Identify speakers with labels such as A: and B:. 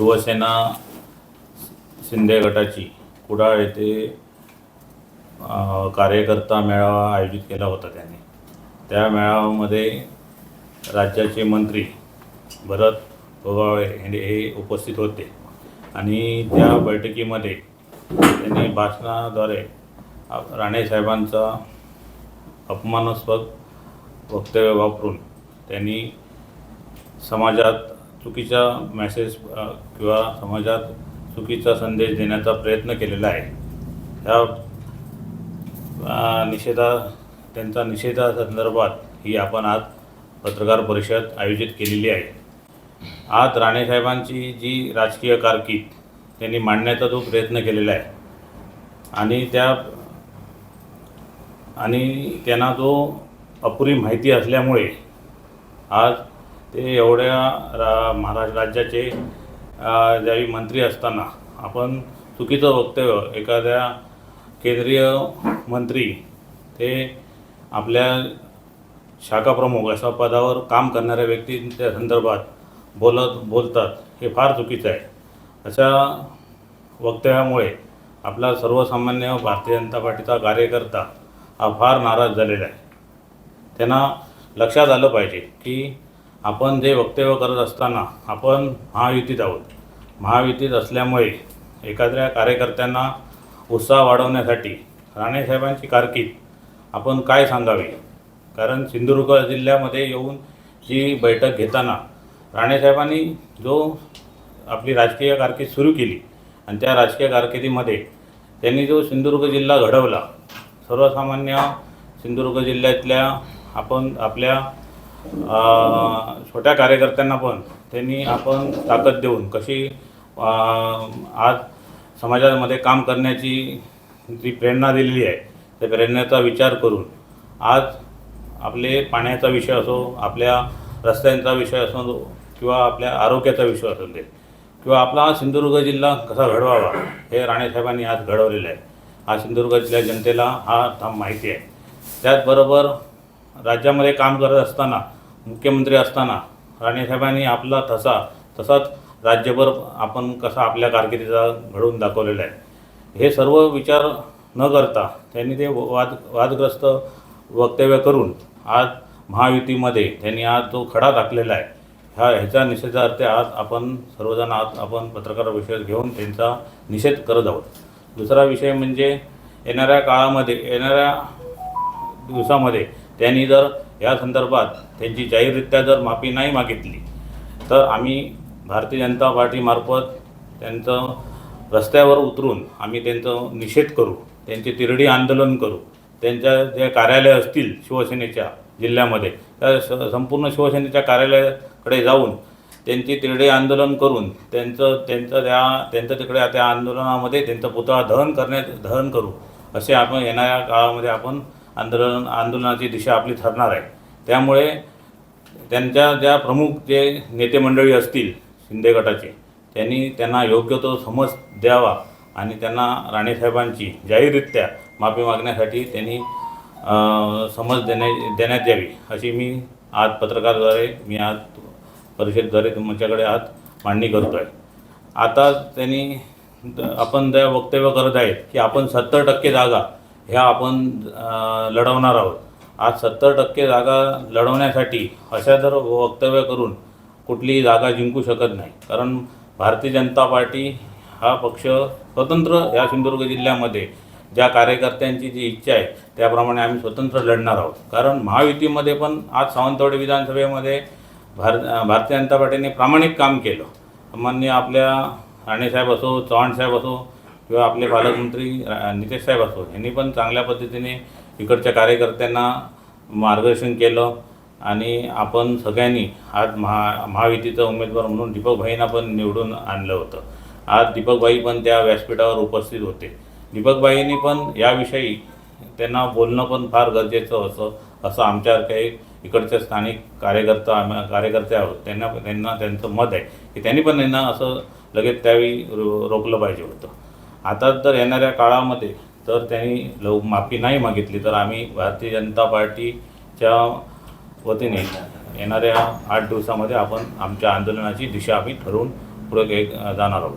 A: शिवसेना शिंदे गटाची कुडाळ येथे कार्यकर्ता मेळावा आयोजित केला होता त्यांनी. त्या मेळाव्यामध्ये राज्याचे मंत्री भरत गोगावळे हे उपस्थित होते. आणि त्या बैठकीमध्ये त्यांनी भाषणाद्वारे राणेसाहेबांचा अपमानास्पद वक्तव्य वापरून त्यांनी समाजात चुकीचा मॅसेज किंवा समाजात चुकीचा संदेश देण्याचा प्रयत्न केलेला आहे. ह्या निषेधा त्यांचा निषेधासंदर्भात ही आपण आज पत्रकार परिषद आयोजित केलेली आहे. आज राणेसाहेबांची जी राजकीय कारकीर्द त्यांनी मांडण्याचा जो प्रयत्न केलेला आहे. आणि त्या आणि त्यांना जो अपुरी माहिती असल्यामुळे आज ते एवढ्या रा महाराष्ट्र राज्याचे ज्यावेळी मंत्री असताना आपण चुकीचं वक्तव्य एखाद्या केंद्रीय मंत्री ते आपल्या शाखाप्रमुख अशा पदावर काम करणाऱ्या व्यक्तींच्या संदर्भात बोलत बोलतात हे फार चुकीचं आहे. अशा वक्तव्यामुळे आपला सर्वसामान्य भारतीय जनता पार्टीचा कार्यकर्ता हा फार नाराज झालेला आहे. त्यांना लक्षात आलं पाहिजे की आपण जे वक्तव्य करत असताना आपण महायुतीत आहोत. महायुतीत असल्यामुळे एखाद्या कार्यकर्त्यांना उत्साह वाढवण्यासाठी राणेसाहेबांची कारकीर्द आपण काय सांगावे? कारण सिंधुदुर्ग जिल्ह्यामध्ये येऊन जी बैठक घेताना राणेसाहेबांनी जो आपली राजकीय कारकीर्द सुरू केली आणि त्या राजकीय कारकिर्दीमध्ये त्यांनी जो सिंधुदुर्ग जिल्हा घडवला सर्वसामान्य सिंधुदुर्ग जिल्ह्यातल्या आपण आपल्या छोट्या कार्यकर्त्यांना पण त्यांनी आपण ताकद देऊन कशी आज समाजामध्ये काम करण्याची जी प्रेरणा दिलेली आहे त्या प्रेरणेचा विचार करून आज आपले पाण्याचा विषय असो आपल्या रस्त्यांचा विषय असो किंवा आपल्या आरोग्याचा विषय असू दे किंवा आपला सिंधुदुर्ग जिल्हा कसा घडवावा हे राणेसाहेबांनी आज घडवलेलं आहे. हा सिंधुदुर्ग जिल्ह्या जनतेला हा थांब माहिती आहे. त्याचबरोबर राज्यामध्ये काम करत असताना मुख्यमंत्री असताना राणेसाहेबांनी आपला तसा तसाच राज्यभर आपण कसा आपल्या कारकिर्दीचा घडवून दाखवलेला आहे. हे सर्व विचार न करता त्यांनी ते वाद वादग्रस्त वक्तव्य करून आज महायुतीमध्ये त्यांनी आज जो खडा टाकलेला आहे. ह्या ह्याच्या निषेधार्थ आज आपण सर्वजण आज आपण पत्रकार विषय घेऊन त्यांचा निषेध करत आहोत. दुसरा विषय म्हणजे येणाऱ्या काळामध्ये येणाऱ्या दिवसामध्ये त्यांनी जर या संदर्भात त्यांची जाहीररित्या जर माफी नाही मागितली तर आम्ही भारतीय जनता पार्टीमार्फत त्यांचं रस्त्यावर उतरून आम्ही त्यांचं निषेध करू त्यांचे तिरडी आंदोलन करू. त्यांच्या जे कार्यालय असतील शिवसेनेच्या जिल्ह्यामध्ये त्या स- संपूर्ण शिवसेनेच्या कार्यालयाकडे जाऊन त्यांची तिरडे आंदोलन करून त्यांचं त्यांचं त्या त्यांचं तिकडे त्या आंदोलनामध्ये त्यांचा पुतळा दहन करण्यात दहन करू असे आपण येणाऱ्या काळामध्ये आपण आंदोलन आंदोलनाची दिशा आपली ठरणार आहे. त्यामुळे त्यांच्या ज्या प्रमुख जे नेते मंडळी असतील शिंदे गटाचे त्यांनी त्यांना योग्य तो समज द्यावा आणि त्यांना राणेसाहेबांची जाहीररित्या माफी मागण्यासाठी त्यांनी समज देण्या देण्यात यावी अशी मी आज पत्रकारद्वारे मी आज परिषदद्वारे तुमच्याकडे आज मांडणी करतो आहे आता त्यांनी आपण त्या वक्तव्य करत आहेत की आपण सत्तर टक्के जागा ह्या आपण लढवणार आहोत. आज सत्तर टक्के जागा लढवण्यासाठी अशा जर वक्तव्य करून कुठलीही जागा जिंकू शकत नाही. कारण भारतीय जनता पार्टी हा पक्ष स्वतंत्र या सिंधुदुर्ग जिल्ह्यामध्ये ज्या कार्यकर्त्यांची जी इच्छा आहे त्याप्रमाणे आम्ही स्वतंत्र लढणार आहोत. कारण महायुतीमध्ये पण आज सावंतवाडी विधानसभेमध्ये भार भारतीय जनता पार्टीने प्रामाणिक काम केलं. मान्य आपल्या राणेसाहेब असो चव्हाणसाहेब असो किंवा आपले पालकमंत्री नितेश साहेब असो यांनी पण चांगल्या पद्धतीने इकडच्या कार्यकर्त्यांना मार्गदर्शन केलं आणि आपण सगळ्यांनी आज महा महायुतीचा उमेदवार म्हणून दीपकभाईंना पण निवडून आणलं होतं. आज दीपकभाई पण त्या व्यासपीठावर उपस्थित होते. दीपकबाईंनी पण याविषयी त्यांना बोलणं पण फार गरजेचं असं असं आमच्या काही इकडचे स्थानिक कार्यकर्ता आम्हा- कार्यकर्ते आहोत त्यांना त्यांना त्यांचं मत आहे की त्यांनी पण त्यांना असं लगेच त्यावेळी रो रोखलं पाहिजे होतं. आता तर येणाऱ्या काळामध्ये तर त्यांनी लव माफी नाही मागितली तर आम्ही भारतीय जनता पार्टीच्या वतीने येणाऱ्या आठ दिवसामध्ये आपण आमच्या आंदोलनाची दिशा आम्ही ठरवून पुढे जाणार आहोत.